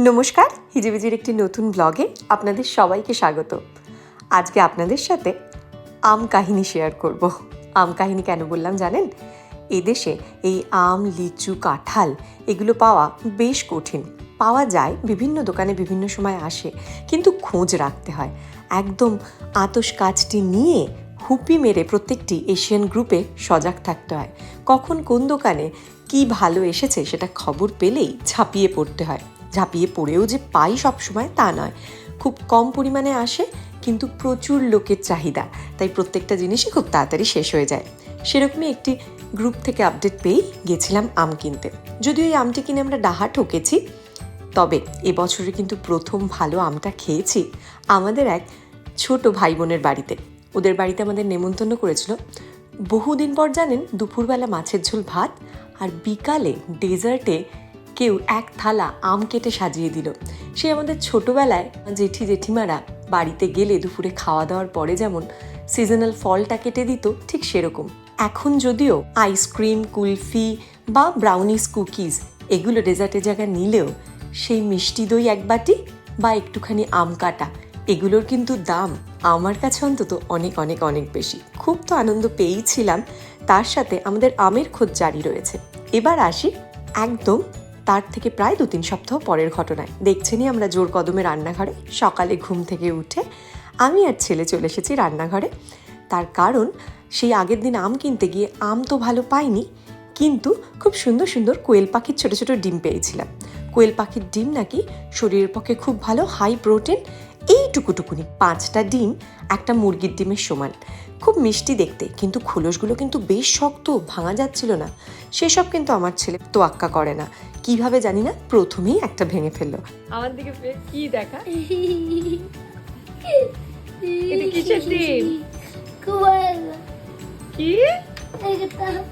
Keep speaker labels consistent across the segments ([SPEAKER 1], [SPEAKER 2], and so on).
[SPEAKER 1] নমস্কার, হিজিবিজির একটি নতুন ব্লগে আপনাদের সবাইকে স্বাগত। আজকে আপনাদের সাথে আম কাহিনী শেয়ার করব। আম কাহিনী কেন বললাম জানেন? এদেশে এই আম, লিচু, কাঁঠাল এগুলো পাওয়া বেশ কঠিন। পাওয়া যায়, বিভিন্ন দোকানে বিভিন্ন সময় আসে, কিন্তু খোঁজ রাখতে হয়। একদম আতস কাজটি নিয়ে হুপি মেরে প্রত্যেকটি এশিয়ান গ্রুপে সজাগ থাকতে হয়। কখন কোন দোকানে কি ভালো এসেছে সেটা খবর পেলেই ঝাঁপিয়ে পড়তে হয়। ঝাঁপিয়ে পড়েও যে পাই সবসময় তা নয়। খুব কম পরিমাণে আসে, কিন্তু প্রচুর লোকের চাহিদা। তাই প্রত্যেকটা জিনিসই খুব তাড়াতাড়ি শেষ হয়ে যায়। সেরকমই একটি গ্রুপ থেকে আপডেট পেয়েই গেছিলাম আম কিনতে। যদিও এই আমটি কিনে আমরা ডাহা ঠকেছি, তবে এবছরে কিন্তু প্রথম ভালো আমটা খেয়েছি আমাদের এক ছোট ভাই বোনের বাড়িতে। ওদের বাড়িতে আমাদের নেমন্তন্ন করেছিল। বহুদিন পর জানেন, দুপুরবেলা মাছের ঝোল ভাত আর বিকালে ডেজার্টে কেউ এক থালা আম কেটে সাজিয়ে দিল। সে আমাদের ছোটবেলায় জেঠি জেঠিমারা বাড়িতে গেলে দুপুরে খাওয়া দাওয়ার পরে যেমন সিজনাল ফলটা কেটে দিত, ঠিক সেরকম। এখন যদিও আইসক্রিম কুলফি বা ব্রাউনিস কুকিজ এগুলো ডেজার্টের জায়গায় নিলেও সেই মিষ্টি দই এক বাটি বা একটুখানি আম কাটা, এগুলোর কিন্তু দাম আমার কাছে অন্তত অনেক অনেক অনেক বেশি। খুব তো আনন্দ পেয়েছিলাম তার সাথে আমাদের আমের খোঁজ জারি রয়েছে। এবার আসি একদম তার থেকে প্রায় দু তিন সপ্তাহ পরের ঘটনায়। দেখছেনই আমরা জোর কদমে রান্নাঘরে, সকালে ঘুম থেকে উঠে আমি আর ছেলে চলে এসেছি রান্নাঘরে। তার কারণ, সেই আগের দিন আম কিনতে গিয়ে আম তো ভালো পাইনি, কিন্তু খুব সুন্দর সুন্দর কোয়েল পাখির ছোটো ছোটো ডিম পেয়েছিলাম। কোয়েল পাখির ডিম নাকি শরীরের পক্ষে খুব ভালো হাই প্রোটিন এইটুকুটুকুনি পাঁচটা ডিম একটা মুরগির ডিমের সমান। খুব মিষ্টি দেখতে কিন্তু খোলসগুলো কিন্তু বেশ শক্ত ভাঙা যাচ্ছিল না। সেসব কিন্তু আমার ছেলে তোয়াক্কা করে না। কীভাবে জানি না প্রথমেই একটা ভেঙে ফেলল।
[SPEAKER 2] আমার দিকে কি দেখা? এটা কিসের ডিম?
[SPEAKER 3] কোয়ালা
[SPEAKER 2] কি
[SPEAKER 3] কোয়ালা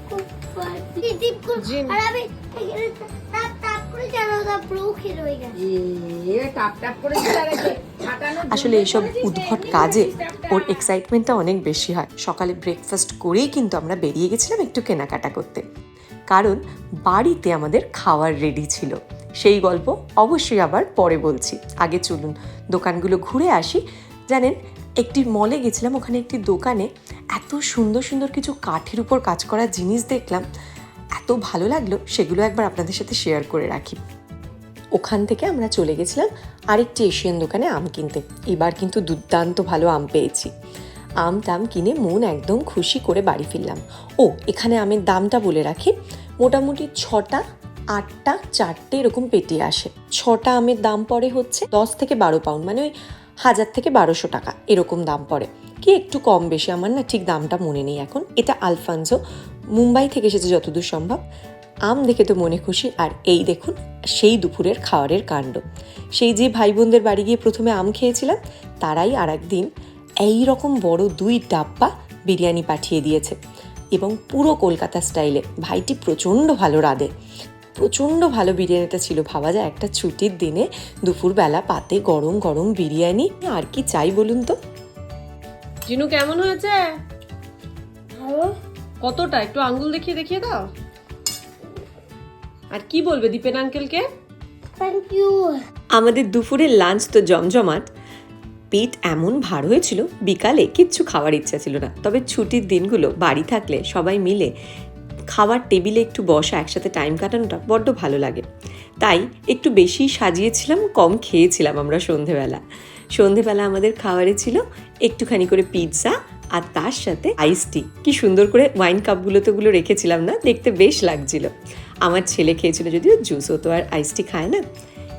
[SPEAKER 3] টিপ করে
[SPEAKER 2] জিন।
[SPEAKER 3] আর আমি এখানে তাপ তাপ করে জানো তা ব্রোকে রয়ে গেছে
[SPEAKER 1] আসলে এইসব উদ্ভট কাজে ওর এক্সাইটমেন্টটা অনেক বেশি হয়। সকালে ব্রেকফাস্ট করেই কিন্তু আমরা বেরিয়ে গেছিলাম একটু কেনাকাটা করতে। কারণ বাড়িতে আমাদের খাওয়ার রেডি ছিল। সেই গল্প অবশ্যই আবার পরে বলছি। আগে চলুন দোকানগুলো ঘুরে আসি। জানেন, একটি মলে গেছিলাম, ওখানে একটি দোকানে এত সুন্দর সুন্দর কিছু কাঠের উপর কাজ করা জিনিস দেখলাম। এত ভালো লাগল, সেগুলো একবার আপনাদের সাথে শেয়ার করে রাখি। ওখান থেকে আমরা চলে গেছিলাম আরেকটি এশিয়ান দোকানে আম কিনতে। এবার কিন্তু দুর্দান্ত ভালো আম পেয়েছি। আম টাম কিনে মন একদম খুশি করে বাড়ি ফিরলাম। ও, এখানে আমের দামটা বলে রাখি। মোটামুটি ছটা, আটটা, চারটে এরকম পেটি আসে। ছটা আমের দাম পড়ে হচ্ছে দশ থেকে বারো পাউন্ড মানে ওই হাজার থেকে বারোশো টাকা এরকম দাম পড়ে। কি একটু কম বেশি? আমার না ঠিক দামটা মনে নেই এখন। এটা আলফানজো। মুম্বাই থেকে এসেছে যতদূর সম্ভব। আম দেখে তো মনে খুশি। আর এই দেখুন সেই দুপুরের খাওয়ারের কাণ্ড। সেই যে ভাই বোনদের বাড়ি গিয়ে প্রথমে আম খেয়েছিলাম তারাই আর একদিন এই রকম বড় দুই ডাব্বা বিরিয়ানি পাঠিয়ে দিয়েছে। এবং পুরো কলকাতা স্টাইলে। ভাইটি প্রচণ্ড ভালো রাঁধে। প্রচণ্ড ভালো বিরিয়ানিটা ছিল। ভাবা যায় একটা ছুটির দিনে দুপুরবেলা পাতে গরম গরম বিরিয়ানি। আর কি চাই বলুন তো?
[SPEAKER 2] জিনু কেমন হয়েছে?
[SPEAKER 3] ভালো।
[SPEAKER 2] কতটা? একটু আঙ্গুল দেখিয়ে দেখিয়ে দাও। আর কি বলবে দীপেন আঙ্কেলকে?
[SPEAKER 3] থ্যাংক ইউ
[SPEAKER 1] আমাদের দুপুরের লাঞ্চ তো জমজমাট। পেট এমন ভার হয়েছিল বিকালে কিচ্ছু খাওয়ার ইচ্ছা ছিল না। তবে ছুটির দিনগুলো বাড়ি থাকলে সবাই মিলে খাওয়ার টেবিলে একটু বসা একসাথে টাইম কাটানোটা বড্ড ভালো লাগে। তাই একটু বেশি সাজিয়েছিলাম কম খেয়েছিলাম আমরা সন্ধেবেলা। সন্ধেবেলা আমাদের খাবারে ছিল একটুখানি করে পিৎজা আর তার সাথে আইস টি কি সুন্দর করে ওয়াইন কাপগুলোতে ওগুলো রেখেছিলাম না, দেখতে বেশ লাগছিল। আমার ছেলে খেয়েছিল যদিও জুসও তো আর আইস টি খায় না।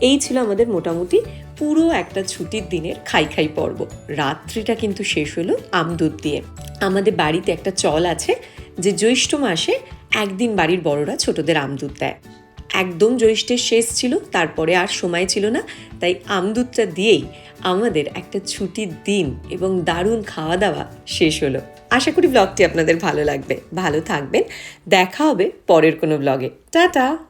[SPEAKER 1] এই ছিল আমাদের মোটামুটি পুরো একটা ছুটির দিনের খাই খাই পর্ব। রাত্রিটা কিন্তু শেষ হলো আমদুধ দিয়ে। আমাদের বাড়িতে একটা চল আছে যে জ্যৈষ্ঠ মাসে একদিন বাড়ির বড়রা ছোটদের আমদুধ দেয়। একদম জ্যৈষ্ঠের শেষ ছিল, তারপরে আর সময় ছিল না। তাই আমদুধটা দিয়েই আমাদের একটা ছুটির দিন এবং দারুণ খাওয়া দাওয়া শেষ হলো। আশা করি ব্লগটি আপনাদের ভালো লাগবে। ভালো থাকবেন। দেখা হবে পরের কোনো ব্লগে টাটা!